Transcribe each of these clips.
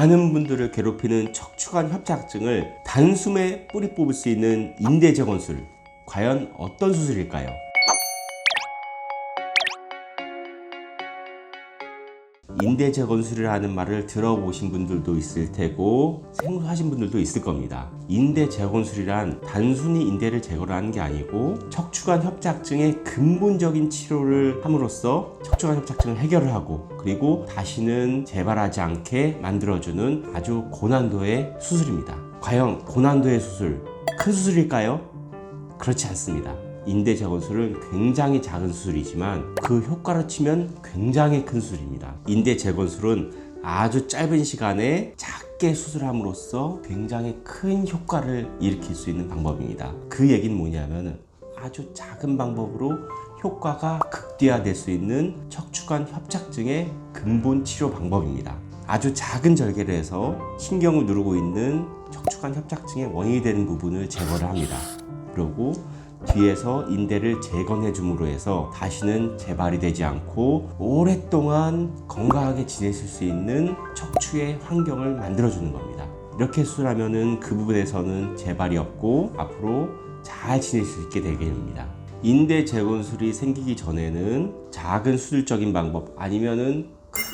많은 분들을 괴롭히는 척추관 협착증을 단숨에 뿌리 뽑을 수 있는 인대 재건술. 과연 어떤 수술일까요? 인대 재건술을 하는 말을 들어보신 분들도 있을 테고 생소하신 분들도 있을 겁니다. 인대 재건술이란 단순히 인대를 제거를 하는 게 아니고 척추관 협착증의 근본적인 치료를 함으로써 척추관 협착증을 해결을 하고 그리고 다시는 재발하지 않게 만들어주는 아주 고난도의 수술입니다. 과연 고난도의 수술 큰 수술일까요? 그렇지 않습니다. 인대 재건술은 굉장히 작은 수술이지만 그 효과로 치면 굉장히 큰 수술입니다. 인대 재건술은 아주 짧은 시간에 작게 수술함으로써 굉장히 큰 효과를 일으킬 수 있는 방법입니다. 그 얘기는 뭐냐면 아주 작은 방법으로 효과가 극대화될 수 있는 척추관 협착증의 근본 치료 방법입니다. 아주 작은 절개를 해서 신경을 누르고 있는 척추관 협착증의 원인이 되는 부분을 제거를 합니다. 그리고 뒤에서 인대를 재건해 줌으로 해서 다시는 재발이 되지 않고 오랫동안 건강하게 지내실 수 있는 척추의 환경을 만들어 주는 겁니다. 이렇게 수술하면은 그 부분에서는 재발이 없고 앞으로 잘 지낼 수 있게 되게 됩니다. 인대 재건술이 생기기 전에는 작은 수술적인 방법 아니면은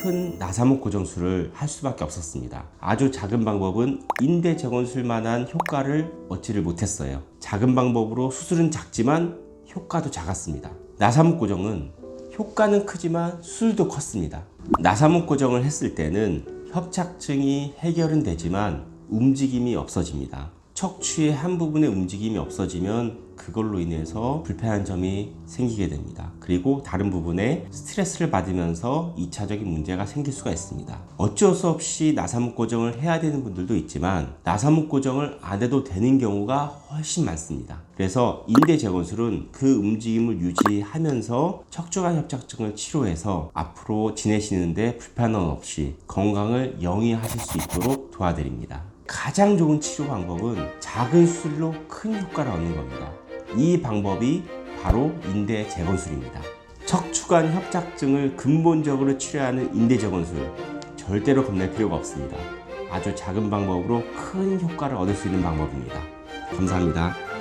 큰 나사목 고정술을 할 수밖에 없었습니다. 아주 작은 방법은 인대 재건술 만한 효과를 얻지를 못했어요. 작은 방법으로 수술은 작지만 효과도 작았습니다. 나사목 고정은 효과는 크지만 수술도 컸습니다. 나사목 고정을 했을 때는 협착증이 해결은 되지만 움직임이 없어집니다. 척추의 한 부분의 움직임이 없어지면 그걸로 인해서 불편한 점이 생기게 됩니다. 그리고 다른 부분에 스트레스를 받으면서 2차적인 문제가 생길 수가 있습니다. 어쩔 수 없이 나사목 고정을 해야 되는 분들도 있지만 나사목 고정을 안 해도 되는 경우가 훨씬 많습니다. 그래서 인대 재건술은 그 움직임을 유지하면서 척추관 협착증을 치료해서 앞으로 지내시는데 불편함 없이 건강을 영위하실 수 있도록 도와드립니다. 가장 좋은 치료 방법은 작은 수술로 큰 효과를 얻는 겁니다. 이 방법이 바로 인대 재건술입니다. 척추관 협착증을 근본적으로 치료하는 인대 재건술 절대로 겁낼 필요가 없습니다. 아주 작은 방법으로 큰 효과를 얻을 수 있는 방법입니다. 감사합니다.